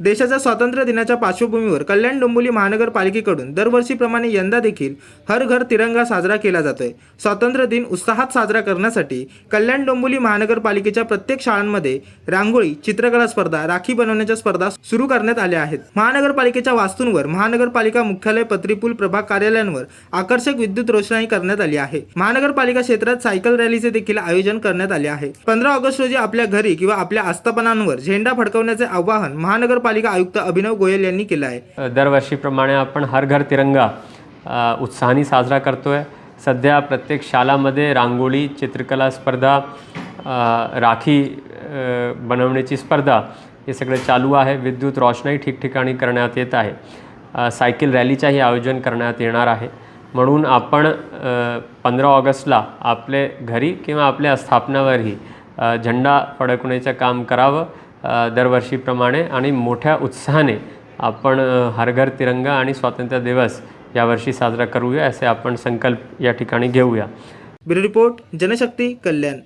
देशाच्या स्वातंत्र्य दिनाच्या पार्श्वभूमीवर कल्याण डोंबिवली महानगरपालिकेकडून दरवर्षीप्रमाणे यंदा देखील हर घर तिरंगा साजरा केला जातोय. स्वातंत्र्य दिन उत्साहात साजरा करण्यासाठी कल्याण डोंबिवली महानगरपालिकेच्या प्रत्येक शाळांमध्ये रांगोळी चित्रकला स्पर्धा राखी बनवण्याच्या स्पर्धा सुरू करण्यात आल्या आहेत. महानगरपालिकेच्या वास्तूंवर महानगरपालिका मुख्यालय पत्रीपूल प्रभाग कार्यालयांवर आकर्षक विद्युत रोषणाई करण्यात आली आहे. महानगरपालिका क्षेत्रात सायकल रॅलीचे देखील आयोजन करण्यात आले आहे. पंधरा ऑगस्ट रोजी आपल्या घरी किंवा आपल्या आस्थापनांवर झेंडा फडकवण्याचे आवाहन महानगर महानगरपालिका आयुक्त अभिनव गोयल यांनी केलं आहे. दरवर्षीप्रमाणे आपण हर घर तिरंगा उत्साहाने साजरा करतो आहे सध्या प्रत्येक शाळामध्ये रांगोळी चित्रकला स्पर्धा राखी बनवण्याची स्पर्धा हे सगळं चालू आहे. विद्युत रोषणाई ठिकठिकाणी करण्यात येत आहे. सायकल रॅलीचंही आयोजन करण्यात येणार आहे. म्हणून आपण पंधरा ऑगस्टला आपले घरी किंवा आपल्या स्थापनावरही झेंडा फडकण्याचं काम करावं. दरवर्षीप्रमाणे आणि मोठ्या उत्साहाने आपण हरघर तिरंगा आणि स्वातंत्र्य दिवस यावर्षी साजरा करूया असे आपण संकल्प या ठिकाणी घेऊया. Bureau report Janshakti Kalyan.